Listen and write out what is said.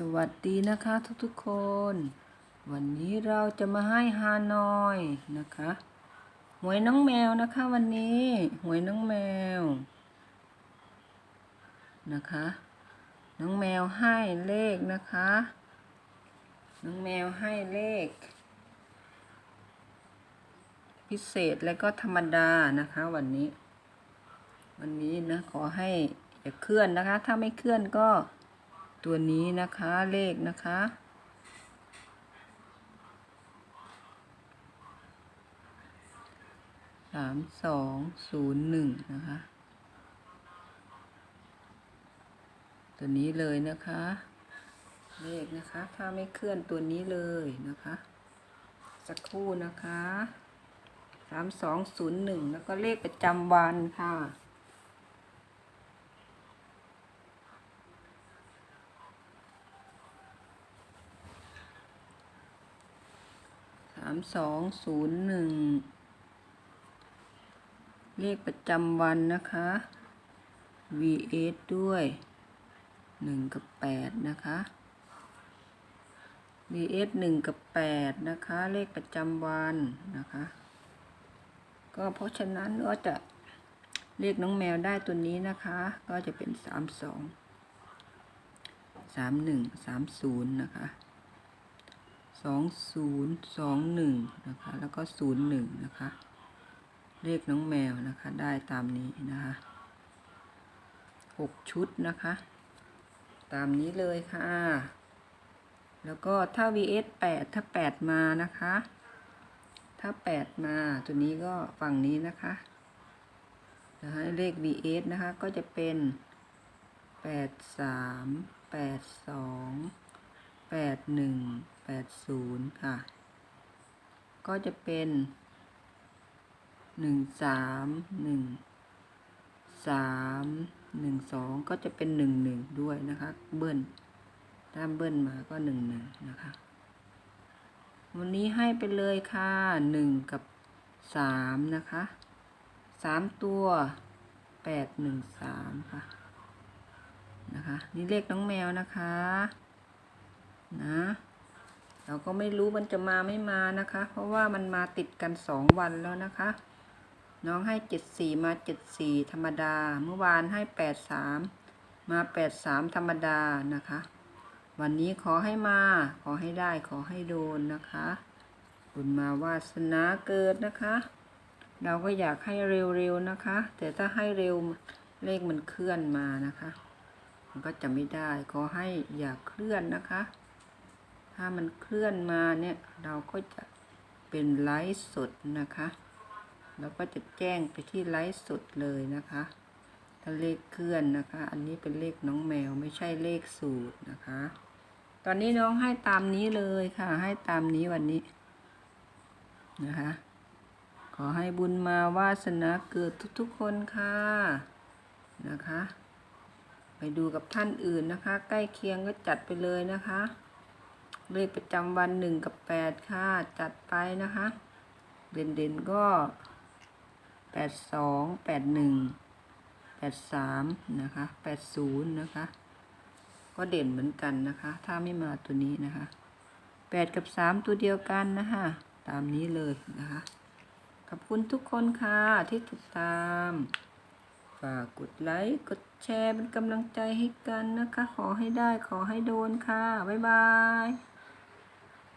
สวัสดีนะคะทุกๆคน วันนี้เราจะมาให้ฮานอยนะคะหวยน้องแมวนะคะวันนี้หวยน้องแมวนะคะ น้องแมวให้เลขนะคะ น้องแมวให้เลข พิเศษและก็ธรรมดานะคะวันนี้ วันนี้นะขอให้อย่าเคลื่อนนะคะ ถ้าไม่เคลื่อนก็ ตัวนี้นะคะเลขนะคะสามสองศูนย์หนึ่งนะคะ ตัวนี้เลยนะคะ เลขนะคะ ถ้าไม่เคลื่อนตัวนี้เลยนะคะ สักครู่นะคะสามสองศูนย์หนึ่งแล้วก็เลขประจำวันค่ะ สามสองศูนย์หนึ่งเลขประจำวันนะคะ VS ด้วยหนึ่งกับแปดนะคะ VS หนึ่งกับแปดนะคะ เลขประจำวันนะคะ ก็เพราะฉะนั้นก็จะเรียกน้องแมวได้ตัวนี้นะคะ ก็จะเป็นสามสองสามหนึ่งสามศูนย์นะคะ สองศูนย์สองหนึ่งนะคะ แล้วก็ศูนย์หนึ่งนะคะ เลขน้องแมวนะคะ ได้ตามนี้นะคะหกชุดนะคะ ตามนี้เลยค่ะ แล้วก็ถ้า vs แปดถ้าแปดมานะคะ ถ้าแปดมา ตัวนี้ก็ฝั่งนี้นะคะจะให้เลข vs นะคะ ก็จะเป็นแปดสาม แปดศูนย์ค่ะ ก็จะเป็นหนึ่งสามหนึ่งสามหนึ่งสองก็จะเป็นหนึ่งหนึ่งด้วยนะคะ เบิ้ลถ้าเบิ้ลมาก็หนึ่งหนึ่งนะคะ วันนี้ให้ไปเลยค่ะหนึ่งกับสามนะคะสามตัวแปดหนึ่งสามค่ะ นะคะ นี่เลขน้องแมวนะคะ นะ เราก็ไม่รู้มันจะมาไม่มานะคะ เพราะว่ามันมาติดกันสองวันแล้วนะคะ น้องให้เจ็ดสี่มาเจ็ดสี่ธรรมดา เมื่อวานให้แปดสามมาแปดสามธรรมดานะคะ วันนี้ขอให้มา ขอให้ได้ขอให้โดนนะคะบุญมาวาสนาเกิดนะคะ เราก็อยากให้เร็วๆนะคะ แต่ถ้าให้เร็วเลขมันเคลื่อนมานะคะ มันก็จะไม่ได้ขอให้อย่าเคลื่อนนะคะ ถ้ามันเคลื่อนมาเนี่ยเราก็จะเป็นไลฟ์สดนะคะเราก็จะแจ้งไปที่ไลฟ์สดเลยนะคะถ้าเลขเคลื่อนนะคะ อันนี้เป็นเลขน้องแมวไม่ใช่เลขสูตรนะคะ ตอนนี้น้องให้ตามนี้เลยค่ะ ให้ตามนี้วันนี้นะคะ ขอให้บุญมาวาสนาเกิดทุกๆคนค่ะนะคะ ไปดูกับท่านอื่นนะคะ ใกล้เคียงก็จัดไปเลยนะคะ เลขประจำวันหนึ่งกับแปดค่ะ จัดไปนะคะเด่นเด่นๆก็แปดสองแปดหนึ่งแปดสามนะคะแปดศูนย์นะคะ ก็เด่นเหมือนกันนะคะ ถ้าไม่มาตัวนี้นะคะแปดกับสามตัวเดียวกันนะคะตามนี้เลยนะคะ ขอบคุณทุกคนค่ะที่ติดตาม ฝากกดไลค์ กดแชร์เป็นกำลังใจให้กันนะคะ ขอให้ได้ขอให้โดนค่ะ บ๊ายบาย